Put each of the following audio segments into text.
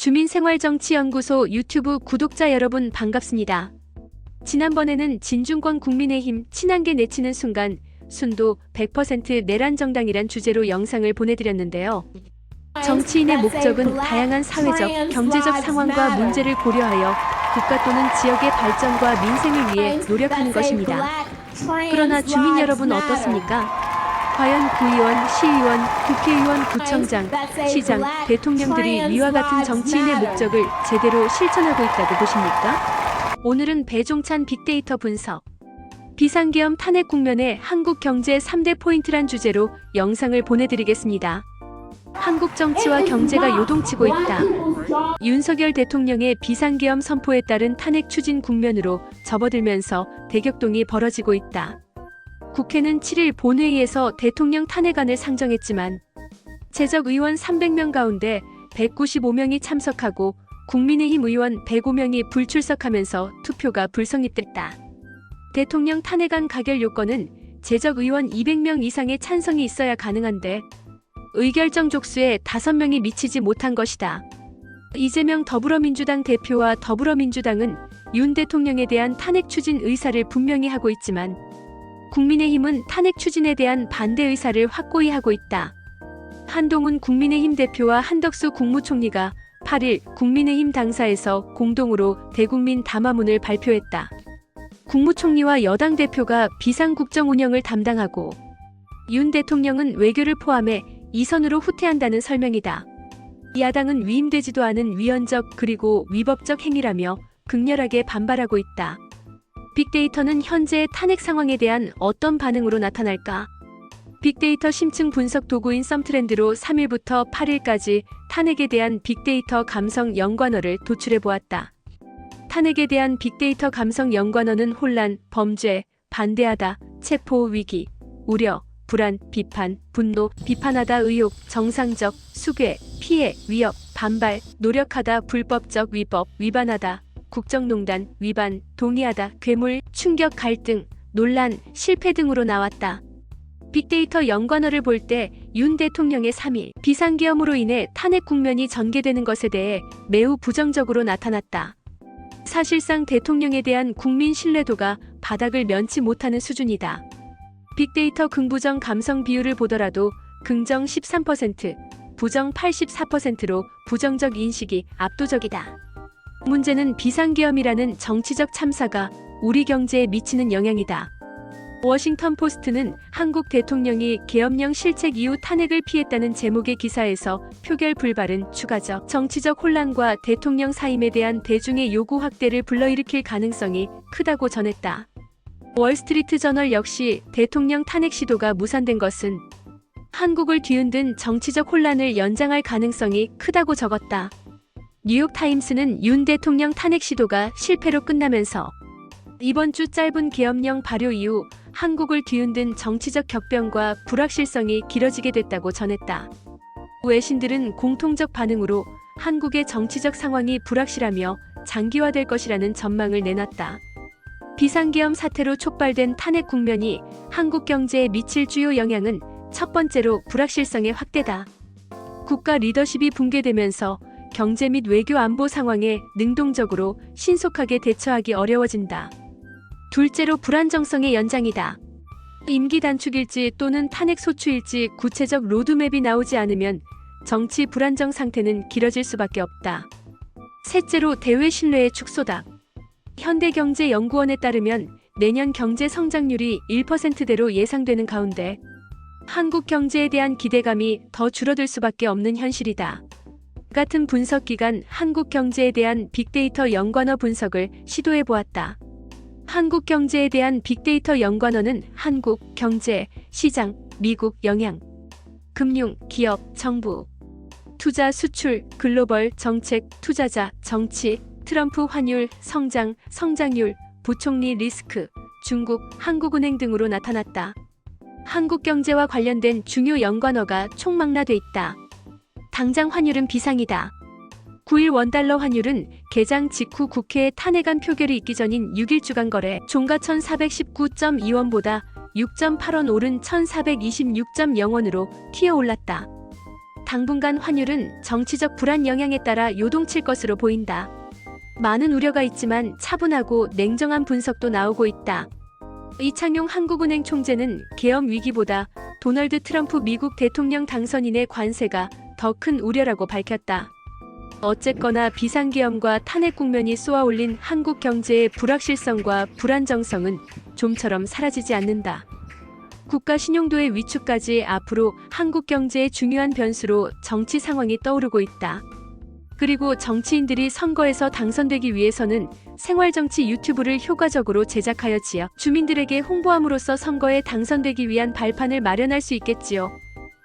주민생활정치연구소 유튜브 구독자 여러분 반갑습니다. 지난번에는 진중권 국민의힘 친한계 내치는 순간 순도 100% 내란 정당이란 주제로 영상을 보내드렸는데요. 정치인의 목적은 다양한 사회적, 경제적 상황과 문제를 고려하여 국가 또는 지역의 발전과 민생을 위해 노력하는 것입니다. 그러나 주민 여러분 어떻습니까? 과연 구의원, 시의원, 국회의원, 구청장, 시장, 대통령들이 위와 같은 정치인의 목적을 제대로 실천하고 있다고 보십니까? 오늘은 배종찬 빅데이터 분석, 비상계엄 탄핵 국면의 한국 경제 3대 포인트란 주제로 영상을 보내드리겠습니다. 한국 정치와 경제가 요동치고 있다. 윤석열 대통령의 비상계엄 선포에 따른 탄핵 추진 국면으로 접어들면서 대격동이 벌어지고 있다. 국회는 7일 본회의에서 대통령 탄핵안을 상정했지만 재적 의원 300명 가운데 195명이 참석하고 국민의힘 의원 105명이 불출석하면서 투표가 불성립됐다. 대통령 탄핵안 가결 요건은 재적 의원 200명 이상의 찬성이 있어야 가능한데 의결정 족수에 5명이 미치지 못한 것이다. 이재명 더불어민주당 대표와 더불어민주당은 윤 대통령에 대한 탄핵 추진 의사를 분명히 하고 있지만 국민의힘은 탄핵 추진에 대한 반대 의사를 확고히 하고 있다. 한동훈 국민의힘 대표와 한덕수 국무총리가 8일 국민의힘 당사에서 공동으로 대국민 담화문을 발표했다. 국무총리와 여당 대표가 비상국정 운영을 담당하고 윤 대통령은 외교를 포함해 이선으로 후퇴한다는 설명이다. 야당은 위임되지도 않은 위헌적 그리고 위법적 행위라며 극렬하게 반발하고 있다. 빅데이터는 현재 탄핵 상황에 대한 어떤 반응으로 나타날까? 빅데이터 심층 분석 도구인 썸트렌드로 3일부터 8일까지 탄핵에 대한 빅데이터 감성 연관어를 도출해 보았다. 탄핵에 대한 빅데이터 감성 연관어는 혼란, 범죄, 반대하다, 체포, 위기, 우려, 불안, 비판, 분노, 비판하다, 의혹, 정상적, 수괴, 피해, 위협, 반발, 노력하다, 불법적, 위법, 위반하다, 국정농단, 위반, 동의하다, 괴물, 충격, 갈등, 논란, 실패 등으로 나왔다. 빅데이터 연관어를 볼 때 윤 대통령의 3일 비상계엄으로 인해 탄핵 국면이 전개되는 것에 대해 매우 부정적으로 나타났다. 사실상 대통령에 대한 국민 신뢰도가 바닥을 면치 못하는 수준이다. 빅데이터 긍부정 감성 비율을 보더라도 긍정 13%, 부정 84%로 부정적 인식이 압도적이다. 문제는 비상계엄이라는 정치적 참사가 우리 경제에 미치는 영향이다. 워싱턴 포스트는 한국 대통령이 계엄령 실책 이후 탄핵을 피했다는 제목의 기사에서 표결 불발은 추가적 정치적 혼란과 대통령 사임에 대한 대중의 요구 확대를 불러일으킬 가능성이 크다고 전했다. 월스트리트 저널 역시 대통령 탄핵 시도가 무산된 것은 한국을 뒤흔든 정치적 혼란을 연장할 가능성이 크다고 적었다. 뉴욕타임스는 윤 대통령 탄핵 시도가 실패로 끝나면서 이번 주 짧은 계엄령 발효 이후 한국을 뒤흔든 정치적 격변과 불확실성이 길어지게 됐다고 전했다. 외신들은 공통적 반응으로 한국의 정치적 상황이 불확실하며 장기화될 것이라는 전망을 내놨다. 비상계엄 사태로 촉발된 탄핵 국면이 한국 경제에 미칠 주요 영향은 첫 번째로 불확실성의 확대다. 국가 리더십이 붕괴되면서 경제 및 외교 안보 상황에 능동적으로 신속하게 대처하기 어려워진다. 둘째로 불안정성의 연장이다. 임기 단축일지 또는 탄핵 소추일지 구체적 로드맵이 나오지 않으면 정치 불안정 상태는 길어질 수밖에 없다. 셋째로 대외 신뢰의 축소다. 현대경제연구원에 따르면 내년 경제 성장률이 1%대로 예상되는 가운데 한국 경제에 대한 기대감이 더 줄어들 수밖에 없는 현실이다. 같은 분석 기관 한국 경제에 대한 빅데이터 연관어 분석을 시도해 보았다. 한국 경제에 대한 빅데이터 연관어는 한국, 경제, 시장, 미국, 영향, 금융, 기업, 정부, 투자, 수출, 글로벌, 정책, 투자자, 정치, 트럼프 환율, 성장, 성장률, 부총리 리스크, 중국, 한국은행 등으로 나타났다. 한국 경제와 관련된 주요 연관어가 총망라돼 있다. 당장 환율은 비상이다. 9일 원달러 환율은 개장 직후 국회에 탄핵안 표결이 있기 전인 6일 주간 거래 종가 1419.2원보다 6.8원 오른 1426.0원으로 튀어 올랐다. 당분간 환율은 정치적 불안 영향에 따라 요동칠 것으로 보인다. 많은 우려가 있지만 차분하고 냉정한 분석도 나오고 있다. 이창용 한국은행 총재는 계엄 위기보다 도널드 트럼프 미국 대통령 당선인의 관세가 더 큰 우려라고 밝혔다. 어쨌거나 비상계엄과 탄핵 국면이 쏘아올린 한국 경제의 불확실성과 불안정성은 좀처럼 사라지지 않는다. 국가 신용도의 위축까지 앞으로 한국 경제의 중요한 변수로 정치 상황이 떠오르고 있다. 그리고 정치인들이 선거에서 당선되기 위해서는 생활정치 유튜브를 효과적으로 제작하여 지역 주민들에게 홍보함으로써 선거에 당선되기 위한 발판을 마련할 수 있겠지요.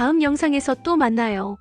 다음 영상에서 또 만나요.